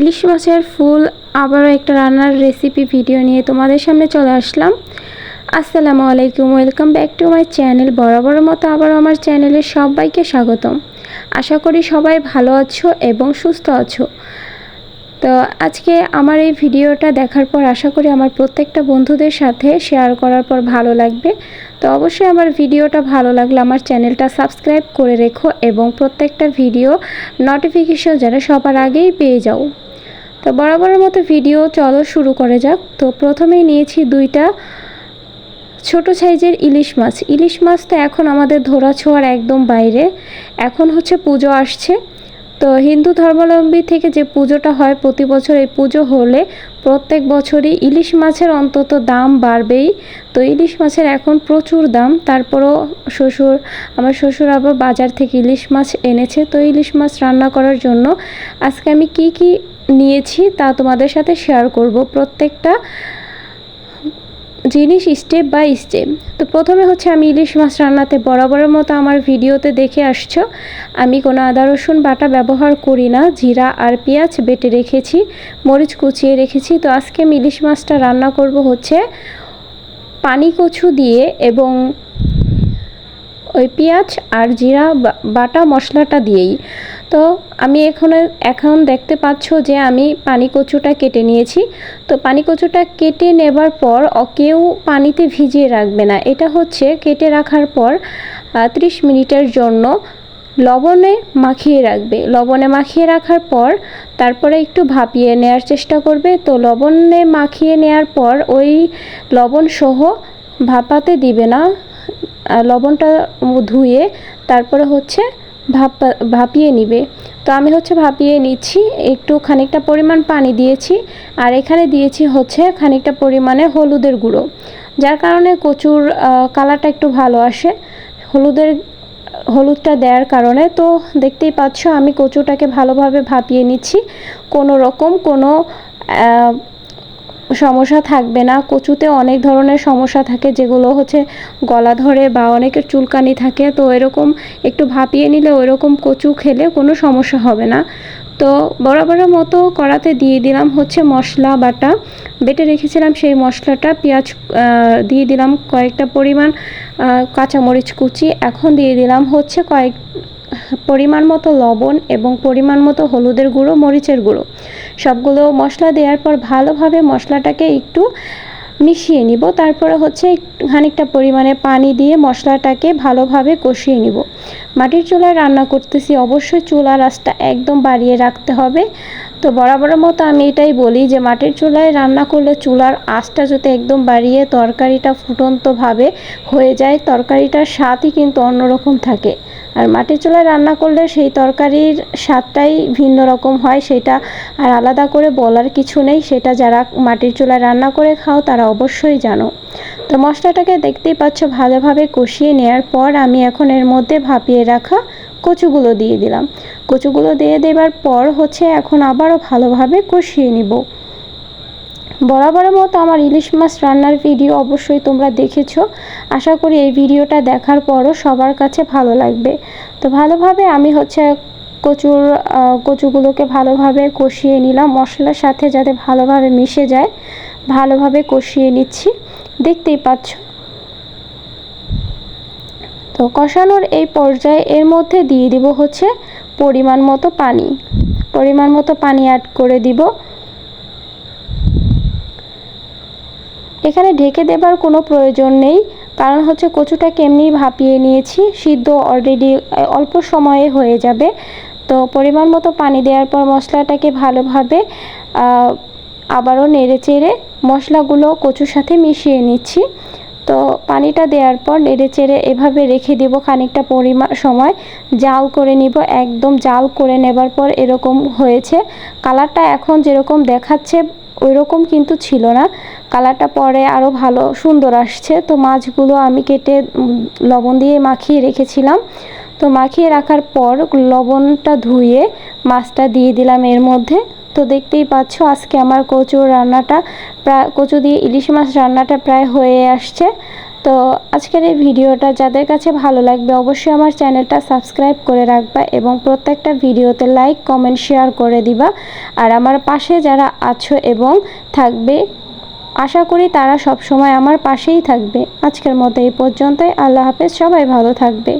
ইলিশ মাছের ফুল, আবারও একটা রান্নার রেসিপি ভিডিও নিয়ে তোমাদের সামনে চলে আসলাম। আসসালামু আলাইকুম welcome back to my channel বরাবর মতো আবারও আমার চ্যানেলে সবাইকে স্বাগতম। আশা করি সবাই ভালো আছো এবং সুস্থ আছো। তো আজকে আমার এই ভিডিওটা দেখার পর আশা করি আমার প্রত্যেকটা বন্ধুদের সাথে শেয়ার করার পর ভালো লাগবে। তো অবশ্যই আমার ভিডিওটা ভালো লাগলে আমার চ্যানেলটা সাবস্ক্রাইব করে রেখো এবং প্রত্যেকটা ভিডিও নোটিফিকেশন যেন সবার আগেই পেয়ে যাও। তো বরাবরের মতো ভিডিও চলো শুরু করে যাক। তো প্রথমেই নিয়েছি দুইটা ছোট সাইজের ইলিশ মাছ। ইলিশ মাছ তো এখন আমাদের ধরা ছোঁয়ার একদম বাইরে। এখন হচ্ছে পুজো আসছে। তো হিন্দু ধর্মাবলম্বী থেকে যে পুজোটা হয় প্রতি বছর এই পুজো হলে প্রত্যেক বছরই ইলিশ মাছের অন্তত দাম বাড়বেই। তো ইলিশ মাছের এখন প্রচুর দাম, তারপরও শ্বশুর, আমার শ্বশুর আবার বাজার থেকে ইলিশ মাছ এনেছে। তো ইলিশ মাছ রান্না করার জন্য আজকে আমি কি কি নিয়েছি তা তোমাদের সাথে শেয়ার করব। প্রত্যেকটা জিনিস স্টেপ বাই স্টেপ তো প্রথমে হচ্ছে আমি ইলিশ মাছ রান্নাতে বরাবরের মতো আমার ভিডিওতে দেখে আসছো। আমি কোনো আদা, রসুন, বাটা ব্যবহার করি না। জিরা আর পেঁয়াজ বেটে রেখেছি, মরিচ কুচিয়ে রেখেছি। তো আজকে আমি ইলিশ মাছটা রান্না করব হচ্ছে পানি কচু দিয়ে এবং ওই পেঁয়াজ আর জিরা বাটা মশলাটা দিয়েই। তো আমি এখানে, এখন দেখতে পাচ্ছ যে আমি পানি কচুটা কেটে নিয়েছি। তো পানি কচুটা কেটে নেবার পর কেউ পানিতে ভিজিয়ে রাখবে না। এটা হচ্ছে কেটে রাখার পর ত্রিশ মিনিটের জন্য লবণে মাখিয়ে রাখবে। লবণে মাখিয়ে রাখার পর তারপরে একটু ভাপিয়ে নেওয়ার চেষ্টা করবে। তো লবণে মাখিয়ে নেওয়ার পর ওই লবণ সহ ভাপাতে দিবে না। লবণটা ধুয়ে তারপরে হচ্ছে ভাপ ভাপিয়ে নিবে। তো আমি হচ্ছে ভাপিয়ে নিচ্ছি, একটু খানিকটা পরিমাণ পানি দিয়েছি আর এখানে দিয়েছি হচ্ছে খানিকটা পরিমাণে হলুদের গুঁড়ো। যার কারণে কচুর কালারটা একটু ভালো আসে। হলুদের, হলুদটা দেওয়ার কারণে তো দেখতেই পাচ্ছ আমি কচুটাকে ভালোভাবে ভাপিয়ে নিচ্ছি। কোনো রকম কোনো সমস্যা থাকবে না। কচুতে অনেক ধরনের সমস্যা থাকে, যেগুলো হচ্ছে গলা ধরে বা অনেকের চুলকানি থাকে। তো এরকম একটু ভাপিয়ে নিলে ওই রকম কচু খেলে কোনো সমস্যা হবে না। তো বরাবরের মতো কড়াতে দিয়ে দিলাম হচ্ছে মশলা বাটা। বেটে রেখেছিলাম সেই মশলাটা, পেঁয়াজ দিয়ে দিলাম কয়েকটা পরিমাণ কাঁচামরিচ কুচি। এখন দিয়ে দিলাম হচ্ছে কয়েক পরিমাণ মতো লবণ এবং পরিমাণ মতো হলুদের গুঁড়ো, মরিচের গুঁড়ো। সবগুলো মশলা দেওয়ার পর ভালোভাবে মশলাটাকে একটু মিশিয়ে নিব। তারপরে হচ্ছে খানিকটা পরিমাণে পানি দিয়ে মশলাটাকে ভালোভাবে কষিয়ে নিব। মাটির চুলায় রান্না করতেছি, অবশ্যই চুলার আঁচটা একদম বাড়িয়ে রাখতে হবে। তো বরাবরের মতো আমি এটাই বলি যে, মাটির চুলায় রান্না করলে চুলার আঁচটা যদি একদম বাড়িয়ে তরকারিটা ফুটন্তভাবে হয়ে যায়, তরকারিটার স্বাদই কিন্তু অন্যরকম থাকে। আর মাটির চুলায় রান্না করলে সেই তরকারির স্বাদটাই ভিন্ন রকম হয়, সেটা আর আলাদা করে বলার কিছু নেই, সেটা যারা মাটির চুলায় রান্না করে খাও তারা অবশ্যই জানো। তো মশলাটাকে দেখতেই পাচ্ছ ভালোভাবে কষিয়ে নেওয়ার পর আমি এখন এর মধ্যে ভাপিয়ে রাখা কচুগুলো দিয়ে দিলাম। কচুগুলো দিয়ে দেবার পর হচ্ছে এখন আবারও ভালোভাবে কষিয়ে নিব। বরাবরের মতো আমার ইলিশ মাছ রান্নার ভিডিও অবশ্যই তোমরা দেখেছ। আশা করি এই ভিডিওটা দেখার পরও সবার কাছে ভালো লাগবে। তো ভালোভাবে আমি হচ্ছে কচুর কচুগুলোকে ভালোভাবে কষিয়ে নিলাম মশলার সাথে যাতে ভালোভাবে মিশে যায়। ভালোভাবে কষিয়ে নিচ্ছি। দেখতেই পাচ্ছ। তো কষানোর এই পর্যায়ে এর মধ্যে দিয়ে দিব হচ্ছে পরিমাণ মতো পানি। পরিমাণ মতো পানি অ্যাড করে দিব। এখানে ঢেকে দেবার কোনো প্রয়োজন নেই। কারণ হচ্ছে কচুটাকে এমনি ভাপিয়ে নিয়েছি, সিদ্ধ অলরেডি অল্প সময়ে হয়ে যাবে। তো পরিমাণ মতো পানি দেওয়ার পর মশলাটাকে ভালোভাবে আবারও নেড়ে চেড়ে মশলাগুলো কচুর সাথে মিশিয়ে নিচ্ছি। তো পানিটা দেওয়ার পর নেড়ে চেড়ে এভাবে রেখে দেব খানিকটা পরিমাণ সময়। জাল করে নিব, একদম জাল করে নেবার পর এরকম হয়েছে। কালারটা এখন যেরকম দেখাচ্ছে ওই রকম কিন্তু ছিল না। কালারটা পরে আরও ভালো, সুন্দর আসছে। তো মাছগুলো আমি কেটে লবণ দিয়ে মাখিয়ে রেখেছিলাম। তো মাখিয়ে রাখার পর লবণটা ধুয়ে মাছটা দিয়ে দিলাম এর মধ্যে। তো দেখতেই পাচ্ছ আজকে আমার কচুর রান্নাটা প্রায়, কচু দিয়ে ইলিশ মাছ রান্নাটা প্রায় হয়ে আসছে। তো আজকের এই ভিডিওটা যাদের কাছে ভালো লাগবে, অবশ্যই আমার চ্যানেলটা সাবস্ক্রাইব করে রাখবা এবং প্রত্যেকটা ভিডিওতে লাইক, কমেন্ট, শেয়ার করে দিবা। আর আমার পাশে যারা আছো এবং থাকবে, আশা করি তারা সব সময় আমার পাশেই থাকবে। আজকের মতো এই পর্যন্তই। আল্লাহ হাফেজ। সবাই ভালো থাকবে।